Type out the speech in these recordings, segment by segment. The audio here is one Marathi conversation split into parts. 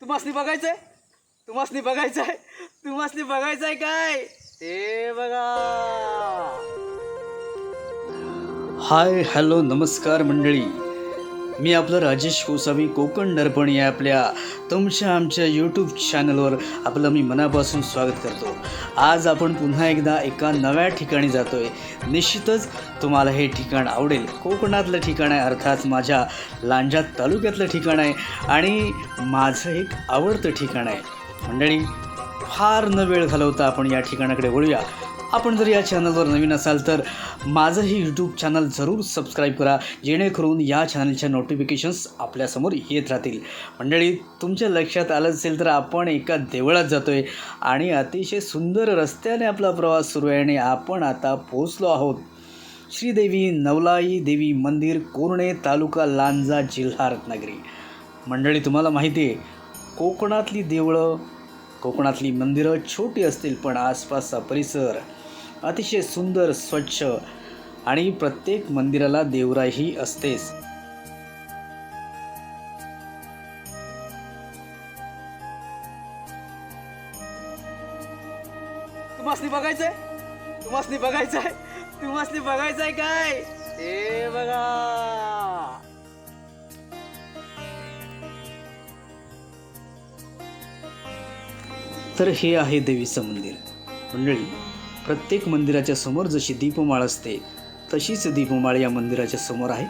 तुम्हासनी बघायचंय? तुम्हासनी बघायचंय? तुम्हासनी बघायचंय काय? ते बघा. हाय हॅलो नमस्कार मंडळी. मी आपलं राजेश गोसावी कोकण दर्पण या आपल्या तुमच्या आमच्या यूट्यूब चॅनलवर आपलं मी मनापासून स्वागत करतो. आज आपण पुन्हा एकदा एका नव्या ठिकाणी जातो आहे निश्चितच तुम्हाला हे ठिकाण आवडेल. कोकणातलं ठिकाण आहे अर्थात माझ्या लांजा तालुक्यातलं ठिकाण आहे आणि माझं एक आवडतं ठिकाण आहे. मंडळी फार न वेळ घालवता आपण या ठिकाणाकडे वळूया. आपण जर या चॅनलवर नवीन असाल तर माझंही यूट्यूब चॅनल जरूर सबस्क्राईब करा जेणेकरून या चॅनलच्या नोटिफिकेशन्स आपल्यासमोर येत राहतील. मंडळी तुमच्या लक्षात आलं असेल तर आपण एका देवळात जातो आहे आणि अतिशय सुंदर रस्त्याने आपला प्रवास सुरू आहे आणि आपण आता पोहोचलो आहोत. श्रीदेवी नवलाई देवी मंदिर कोरणे तालुका लांजा जिल्हा रत्नागिरी. मंडळी तुम्हाला माहिती आहे कोकणातली देवळं कोकणातली मंदिरं छोटी असतील पण आसपासचा परिसर अतिशय सुंदर स्वच्छ आणि प्रत्येक मंदिराला देवराही असतेच. तुम्हासनी बघायचंय? तुम्हासनी बघायचंय? तुम्हासनी बघायचंय काय? ते बघा. तर हे आहे देवीचं मंदिर. मंडळी प्रत्येक मंदिराच्या समोर जशी दीपमाळ असते तशीच दीपमाळ या मंदिराच्या समोर आहे.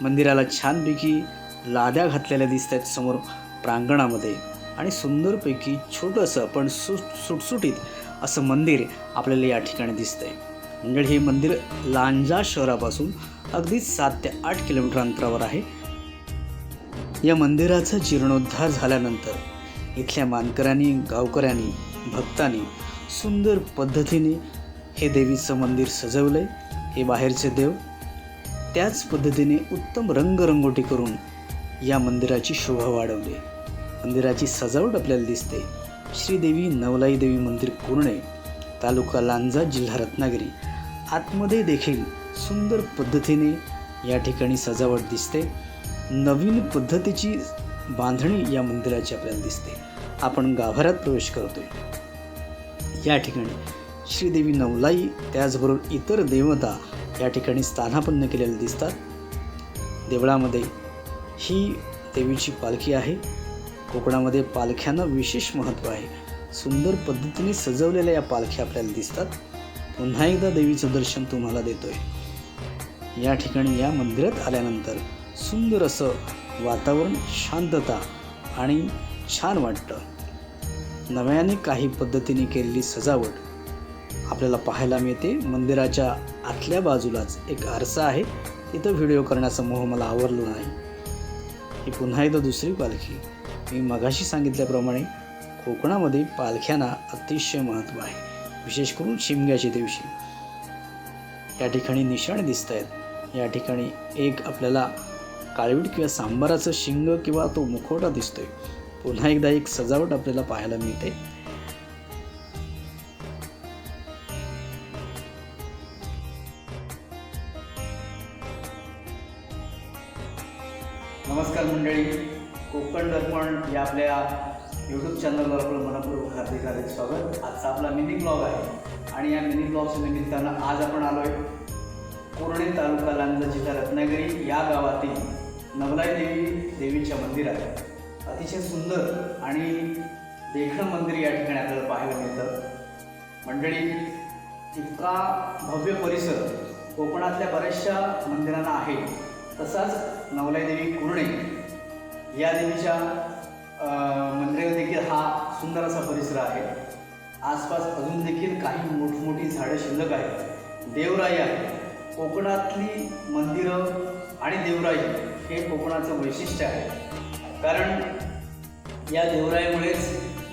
मंदिराला छानपैकी लाद्या घातलेल्या दिसत आहेत समोर प्रांगणामध्ये. आणि सुंदरपैकी छोटंसं पण सु सुटसुटीत असं मंदिर आपल्याला या ठिकाणी दिसतं आहे म्हणजे हे मंदिर लांजा शहरापासून अगदी सात ते आठ किलोमीटर अंतरावर आहे. या मंदिराचा जीर्णोद्धार झाल्यानंतर इथल्या मानकऱ्यांनी गावकऱ्यांनी भक्तांनी सुंदर पद्धतीने हे देवीचं मंदिर सजवलं आहे हे बाहेरचे देव. त्याच पद्धतीने उत्तम रंगरंगोटी करून या मंदिराची शोभा वाढवली. मंदिराची सजावट आपल्याला दिसते. श्रीदेवी नवलाई देवी मंदिर कुर्णे तालुका लांजा जिल्हा रत्नागिरी. आतमध्ये देखील सुंदर पद्धतीने या ठिकाणी सजावट दिसते. नवीन पद्धतीची बांधणी या मंदिराची आपल्याला दिसते. आपण गाभाऱ्यात प्रवेश करतोय. या ठिकाणी. श्रीदेवी नवलाई त्याचबरोबर इतर देवता या ठिकाणी स्थानापन्न केलेल्या दिसतात. देवळामध्ये ही देवीची पालखी आहे. कोकणामध्ये पालख्यांना विशेष महत्त्व आहे. सुंदर पद्धतीने सजवलेल्या या पालख्या आपल्याला दिसतात. पुन्हा एकदा देवीचं दर्शन तुम्हाला देतोय. या ठिकाणी या मंदिरात आल्यानंतर सुंदर असं वातावरण शांतता आणि छान वाटतं. नव्याने काही पद्धतीने केलेली सजावट आपल्याला पाहायला मिळते. मंदिराच्या आतल्या बाजूलाच एक आरसा आहे. तिथं व्हिडिओ करण्याचा मोह मला आवडला नाही. ही पुन्हा एकदा दुसरी पालखी. मी मगाशी सांगितल्याप्रमाणे कोकणामध्ये पालख्यांना अतिशय महत्त्व आहे. विशेष करून शिमग्याच्या दिवशी. या ठिकाणी निशाण दिसत आहेत. या ठिकाणी एक आपल्याला काळवीट किंवा सांबाराचं शिंग किंवा तो मुखवटा दिसतोय. पुन्हा एकदा एक सजावट आपल्याला पाहायला मिळते. नमस्कार मंडळी. कोकण दर्पण या आपल्या यूट्यूब चॅनलवर आपलं मनपूर्वक हार्दिक हार्दिक स्वागत. आजचा आपला मिनी ब्लॉग आहे. आणि या मिनी ब्लॉगच्या निमित्तानं आज आपण आलो आहे कोरणे तालुका लांजा जिल्हा रत्नागिरी या गावातील नवलाई देवी देवीच्या मंदिरात. अतिशय सुंदर आणि देखणं मंदिर या ठिकाणी आपल्याला पाहायला मिळतं. मंडळी इतका भव्य परिसर कोकणातल्या बऱ्याचशा मंदिरांना आहे. तसाच नवलाई देवी कुर्णे या देवीच्या मंदिरात देखील हा सुंदर असा परिसर आहे. आसपास अजून देखील काही मोठमोठी झाडं शिल्लक आहेत. देवराई आहे. कोकणातली मंदिरं आणि देवराई हे कोकणाचं वैशिष्ट्य आहे. कारण या देवराईमुळेच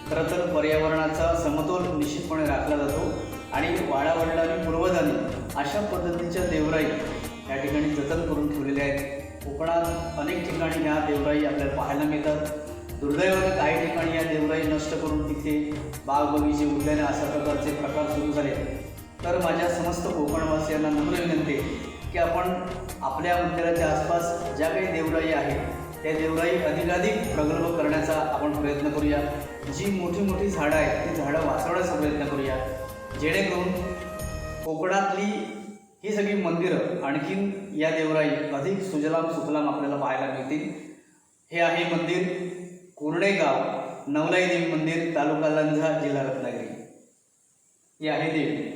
खरं तर पर्यावरणाचा समतोल निश्चितपणे राखला जातो आणि वाडावडिलांनी पूर्वजांनी अशा पद्धतीच्या देवराई या ठिकाणी जतन करून ठेवलेल्या आहेत. कोकणात अनेक ठिकाणी ह्या देवराई आपल्याला पाहायला मिळतात. दुर्दैवानं काही ठिकाणी या देवराई नष्ट करून तिथे बाग बगीचे उद्याने अशा प्रकारचे प्रकार सुरू झाले. तर माझ्या समस्त कोकणवासियांना नम्र विनंती की आपण आपल्या मंदिराच्या आसपास ज्या काही देवराई आहेत त्या देवराई अधिकाधिक प्रगल्भ करण्याचा आपण प्रयत्न करूया. जी मोठी मोठी झाडं आहेत ती झाडं वाचवण्याचा प्रयत्न करूया. जेणेकरून कोकणातली ही सगळी मंदिरं आणखीन या देवराई अधिक सुजलाम सुफलाम आपल्याला पाहायला मिळतील. हे आहे मंदिर कुर्डेगाव नवलाई देवी मंदिर तालुका लंझा जिल्हा रत्नागिरी. हे आहे देवी.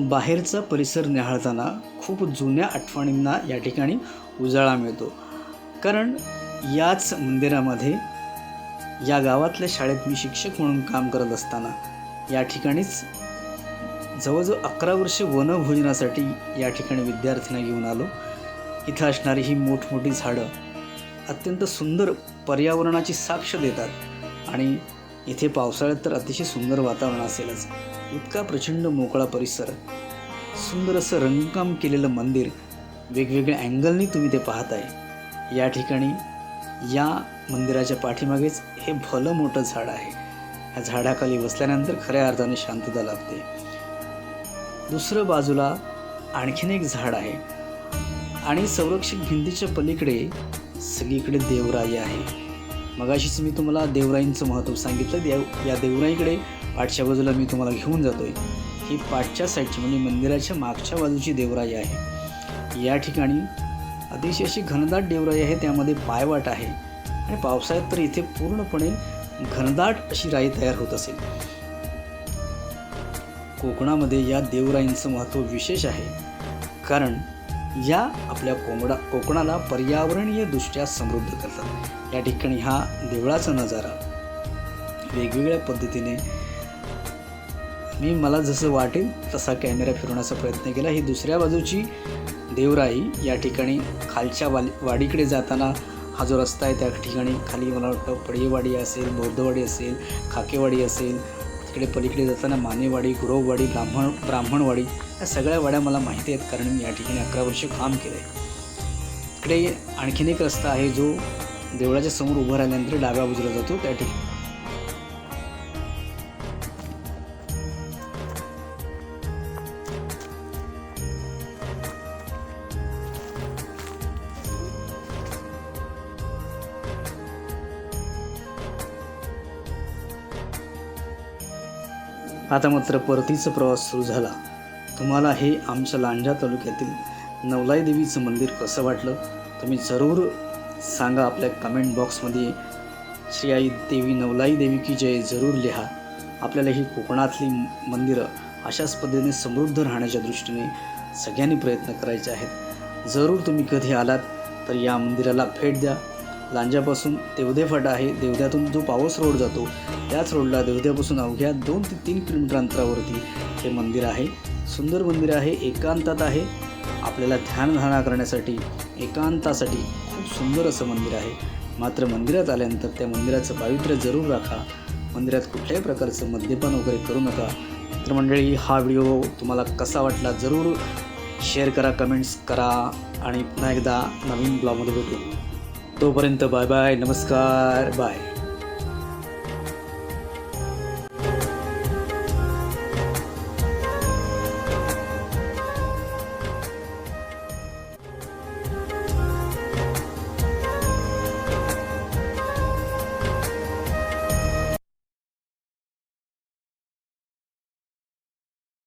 बाहेरचा परिसर निहाळताना खूप जुन्या आठवणींना या ठिकाणी उजाळा मिळतो. कारण याच मंदिरामध्ये या गावातल्या शाळेत मी शिक्षक म्हणून काम करत असताना या ठिकाणीच जवळजवळ अकरा वर्ष वनभोजनासाठी या ठिकाणी विद्यार्थ्यांना घेऊन आलो. इथं असणारी ही मोठमोठी झाडं अत्यंत सुंदर पर्यावरणाची साक्ष देतात आणि इथे पावसाळ्यात तर अतिशय सुंदर वातावरण असेलच. इतका प्रचंड मोकळा परिसर सुंदर असं रंगकाम केलेलं मंदिर वेगवेगळ्या अँगलनी तुम्ही ते पाहताय. या ठिकाणी या मंदिराच्या पाठीमागेच हे भलं मोठं झाड आहे. ह्या झाडाखाली बसल्यानंतर खऱ्या अर्थाने शांतता लाभते. दुसरं बाजूला आणखीन एक झाड आहे. आणि संरक्षक भिंतीच्या पलीकडे सगळीकडे देवराई आहे. मगाशीच मी तुम्हाला देवराईंचं महत्त्व सांगितलं. देव या देवराईकडे पाठच्या बाजूला मी तुम्हाला घेऊन जातोय. ही पाठच्या साईडची म्हणजे मंदिराच्या मागच्या बाजूची देवराई आहे. या ठिकाणी अतिशय अशी घनदाट देवराई आहे त्यामध्ये पायवाट आहे. आणि पावसाळ्यात तर इथे पूर्णपणे घनदाट अशी राई तयार होत असेल. कोकणामध्ये या देवराईंचं महत्त्व विशेष आहे. कारण या आपल्या कोंबडा कोकणाला पर्यावरणीय दृष्ट्या समृद्ध करतात. या ठिकाणी हा देवळाचा नजारा वेगवेगळ्या पद्धतीने मी मला जसं वाटेल तसा कॅमेरा फिरवण्याचा प्रयत्न केला. ही दुसऱ्या बाजूची देवराई या ठिकाणी खालच्या वाली वाडीकडे जाताना हा जो रस्ता आहे त्या ठिकाणी खाली मला वाटतं पडीवाडी असेल बौद्धवाडी असेल खाकेवाडी असेल इकडे पलीकडे जाताना मानेवाडी गुरववाडी ब्राह्मण ब्राह्मणवाडी या सगळ्या वाड्या मला माहिती आहेत कारण मी या ठिकाणी अकरा वर्ष काम केलं आहे इकडे आणखीन एक रस्ता आहे जो देवळाच्या समोर उभं राहिल्यानंतर डाव्या बाजूला जातो. त्या ठिकाणी आता मात्र परतीचा प्रवास सुरू झाला. तुम्हाला हे आमच्या लांजा तालुक्यातील नवलाई देवीचं मंदिर कसं वाटलं? तुम्ही जरूर सांगा आपल्या कमेंट बॉक्समध्ये श्री आई देवी नवलाई देवी की जय जरूर लिहा. आपल्याला ही कोकणातली मंदिरं अशाच पद्धतीने समृद्ध राहण्याच्या दृष्टीने सगळ्यांनी प्रयत्न करायचे आहेत. जरूर तुम्ही कधी आलात तर या मंदिराला भेट द्या. लांजापासून देवदे फाटा आहे देवद्यातून जो पावस रोड जातो त्याच रोडला देवद्यापासून अवघ्या दोन ते तीन किलोमीटर अंतरावरती हे मंदिर आहे. सुंदर मंदिर आहे एकांतात आहे. आपल्याला ध्यानधारणा करण्यासाठी एकांतासाठी खूप सुंदर असं मंदिर आहे. मात्र मंदिरात आल्यानंतर त्या मंदिराचं पावित्र्य जरूर राखा. मंदिरात कुठल्याही प्रकारचं मद्यपान वगैरे करू नका. तर मंडळी हा व्हिडिओ तुम्हाला कसा वाटला जरूर शेअर करा कमेंट्स करा आणि पुन्हा एकदा नवीन ब्लॉगमध्ये भेटू. तोपर्यंत बाय बाय नमस्कार बाय.